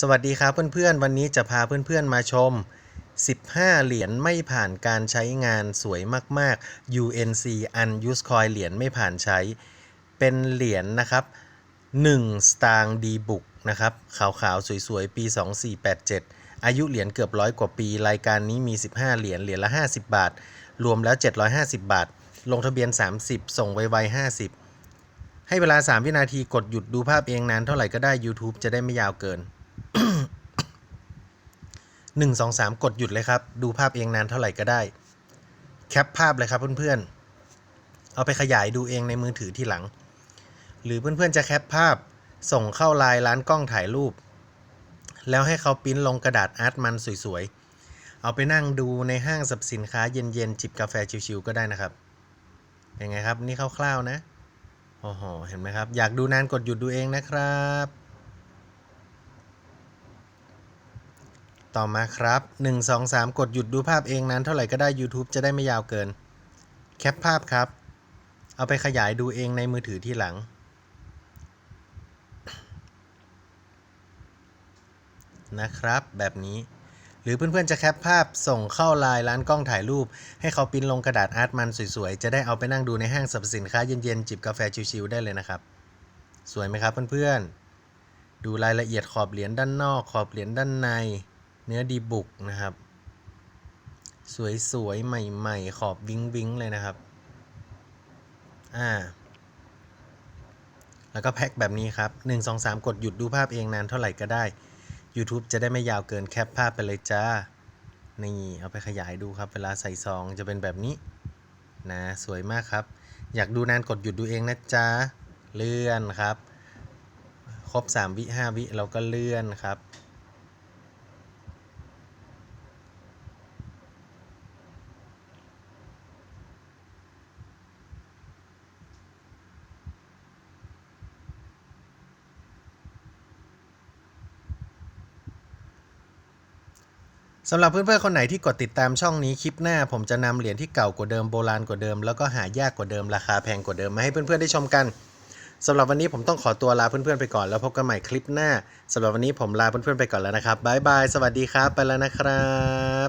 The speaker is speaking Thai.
สวัสดีครับเพื่อนๆ วันนี้จะพาเพื่อนๆมาชม 15 เหรียญไม่ผ่านการใช้งานสวยมากๆ UNC Unused Coin เหรียญไม่ผ่านใช้ เป็นเหรียญนะครับ1สตางค์ดีบุกนะครับขาวๆ สวยๆ ปี 2487 อายุเหรียญเกือบร้อยกว่าปี รายการนี้มี 15 เหรียญเหรียญละ 50 บาท รวมแล้ว 750 บาท ลงทะเบียน 30 ส่งไวๆ50 ให้เวลา 3 วินาทีกดหยุดดูภาพเองนานเท่าไหร่ก็ได้ YouTube จะได้ไม่ยาวเกิน หนึ่งสองสามกดหยุดเลยครับ ดูภาพเองนานเท่าไหร่ก็ได้ แคปภาพเลยครับเพื่อนๆ เอาไปขยายดูเองในมือถือที่หลัง หรือเพื่อนๆจะแคปภาพส่งเข้าไลน์ร้านกล้องถ่ายรูป แล้วให้เขาปริ้นลงกระดาษอาร์ตมันสวยๆ เอาไปนั่งดูในห้างสรรพสินค้าเย็นๆ จิบกาแฟชิวๆก็ได้นะครับ เป็นไงครับ นี่คร่าวๆนะ โอ้โห เห็นไหมครับ อยากดูนานกดหยุดดูเองนะครับ ต่อมาครับ 1 2 3 กดหยุดดูภาพเองนั้นเท่าไหร่ก็ได้ YouTube จะได้ไม่ยาวเกิน แคปภาพครับ เอาไปขยายดูเองในมือถือที่หลัง นะครับ แบบนี้ หรือเพื่อนๆจะแคปภาพส่งเข้าไลน์ร้านกล้องถ่ายรูป ให้เขาปิ้นลงกระดาษอาร์ตมันสวยๆ จะได้เอาไปนั่งดูในห้างสรรพสินค้าเย็นๆ จิบกาแฟชิวๆได้เลยนะครับ สวยไหมครับเพื่อนๆดูรายละเอียดขอบเหรียญด้านนอก ขอบเหรียญด้านใน เนื้อดีบุกนะครับ สวยๆ ใหม่ๆ ขอบวิ้งวิงเลยนะครับ อ่า แล้วก็แพ็คแบบนี้ครับ 1 2 3 กดหยุดดูภาพเองนานเท่าไหร่ก็ได้ YouTube จะได้ไม่ยาวเกินแคปภาพไปเลยจ้า นี่ เอาไปขยายดูครับ เวลาใส่ซองจะเป็นแบบนี้ นะ สวยมากครับ อยากดูนานกดหยุดดูเองนะจ๊ะเลื่อนครับ ครบ 3 วิ 5 วิเราก็เลื่อนครับ สำหรับเพื่อนๆคนไหนที่กดติดตามช่องนี้คลิปหน้า ผมจะนำเหรียญที่เก่ากว่าเดิมโบราณกว่าเดิมแล้วก็หายากกว่าเดิมราคาแพงกว่าเดิมมาให้เพื่อนๆได้ชมกันสำหรับวันนี้ผมต้องขอตัวลาเพื่อนๆไปก่อนแล้วพบกันใหม่คลิปหน้าสำหรับวันนี้ผมลาเพื่อนๆไปก่อนแล้วนะครับบ๊ายบายสวัสดีครับ ไปแล้วนะครับ